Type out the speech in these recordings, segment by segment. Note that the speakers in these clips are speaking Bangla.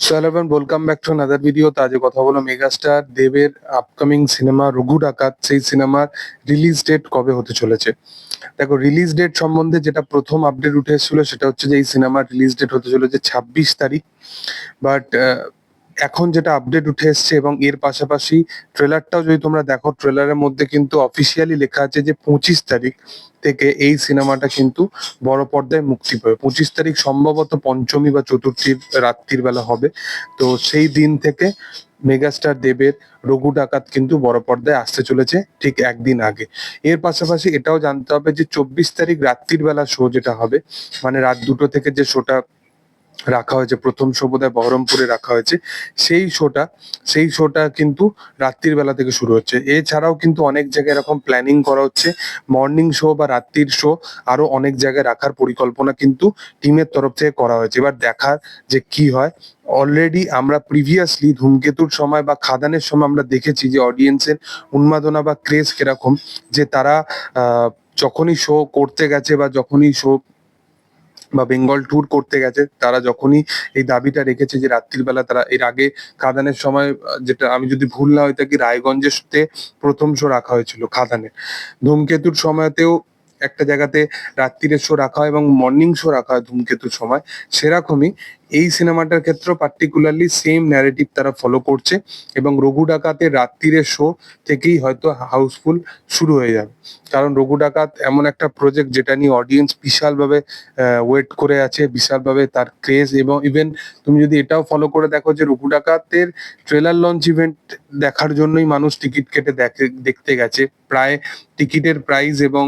So hello everyone welcome back to another video তো আজকে কথা বলো মেগাস্টার দেবের আপকামিং সিনেমা রঘু ডাকাত। সেই সিনেমার রিলিজ ডেট কবে হতে চলেছে? দেখো রিলিজ ডেট সম্বন্ধে যেটা প্রথম আপডেট উঠে এসেছিল সেটা হচ্ছে যে এই সিনেমার রিলিজ ডেট হতে চলেছে ছাব্বিশ তারিখ। বাট এখন যেটা আপডেট উঠে এসছে এবং এর পাশাপাশি ট্রেলারটাও যদি তোমরা দেখো ট্রেলারের মধ্যে কিন্তু অফিসিয়ালি লেখা আছে যে পঁচিশ তারিখ থেকে এই সিনেমাটা কিন্তু বড় পর্দায় মুক্তি পাবে। পঁচিশ তারিখ সম্ভবত পঞ্চমী বা চতুর্থীর রাত্রির বেলা হবে। তো সেই দিন থেকে মেগাস্টার দেবের রঘু ডাকাত কিন্তু বড় পর্দায় আসতে চলেছে ঠিক একদিন আগে। এর পাশাপাশি এটাও জানতে হবে যে চব্বিশ তারিখ রাত্রির বেলা শো যেটা হবে মানে রাত দুটো থেকে যে শোটা রাখা হয়েছে, প্রথম শো বহরমপুরে রাখা হয়েছে। সেই শোটা সেই শোটা কিন্তু রাত্রির বেলা থেকে শুরু হচ্ছে। এছাড়াও কিন্তু অনেক জায়গায় এরকম প্ল্যানিং করা হচ্ছে। মর্নিং শো বা রাত্রির শো আরও অনেক জায়গায় রাখার পরিকল্পনা কিন্তু টিমের তরফ থেকে করা হয়েছে। এবার দেখার যে কি হয়। অলরেডি আমরা প্রিভিয়াসলি ধূমকেতুর সময় বা খাদানের সময় আমরা দেখেছি যে অডিয়েন্সের উন্মাদনা বা ক্রেজ কীরকম, যে তারা যখনই শো করতে গেছে বা যখনই শো বা বেঙ্গল ট্যুর করতে গেছে, তারা যখনই এই দাবিটা রেখেছে যে রাত্রির বেলা তারা এর আগে খাদানের সময় যেটা আমি যদি ভুল না হয় থাকি রায়গঞ্জেতে প্রথম শো রাখা হয়েছিল খাদানের। ধূমকেতুর সময়তেও একটা জায়গাতে রাত্রিরের শো রাখা হয় এবং মর্নিং শো রাখা হয় ধূমকেতুর সময়। সেরকমই এই সিনেমাটার ক্ষেত্রে পার্টিকুলারলি সেম ন্যারেটিভ তারা ফলো করছে এবং রঘু ডাকাতের রাত্রিরের শো থেকেই হয়তো হাউসফুল শুরু হয়ে যাবে। কারণ রঘু ডাকাত এমন একটা প্রজেক্ট যেটা নিয়ে অডিয়েন্স বিশালভাবে ওয়েট করে আছে, বিশালভাবে তার ক্রেজ এবং ইভেন তুমি যদি এটাও ফলো করে দেখো যে রঘু ডাকাতের ট্রেলার লঞ্চ ইভেন্ট দেখার জন্যই মানুষ টিকিট কেটে দেখে, দেখতে গেছে। প্রায় টিকিটের প্রাইস এবং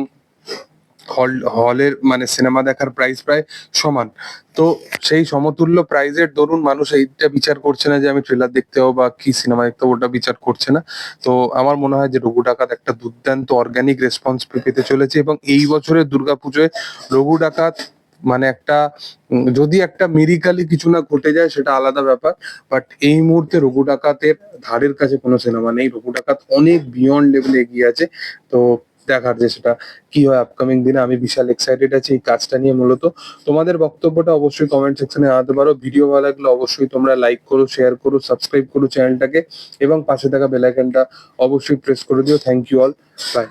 হল, হলের মানে সিনেমা দেখার প্রাইস প্রায় সমান। তো সেই সমতুল্য প্রাইজের দরুন মানুষ এইটা বিচার করছে না যে আমি ট্রেলার দেখতে হব বা কি সিনেমা দেখতে হব ওটা বিচার করছে না। তো আমার মনে হয় যে রঘু ডাকাত একটা দুর্দান্ত অর্গানিক রেসপন্স পেতে চলেছে এবং এই বছরের দুর্গাপুজোয় রঘু ডাকাত মানে একটা যদি একটা মেডিকালি কিছু না ঘটে যায় সেটা আলাদা ব্যাপার। বাট এই মুহূর্তে রঘু ডাকাতের ধারের কাছে কোনো সিনেমা নেই। রঘু ডাকাত অনেক বিয়ন্ড লেভেলে এগিয়ে আছে। তো দেখার যে সেটা কি হয় আপকামিং দিনে, আমি বিশাল এক্সাইটেড আছি এই কাজটা নিয়ে মূলত। তোমাদের বক্তব্যটা অবশ্যই কমেন্ট সেকশনে জানাতে পারো। ভিডিও ভালো লাগলে অবশ্যই তোমরা লাইক করো শেয়ার করো সাবস্ক্রাইব করো চ্যানেলটাকে এবং পাশে থাকা বেলাইকনটা অবশ্যই প্রেস করে দিও। Thank you all by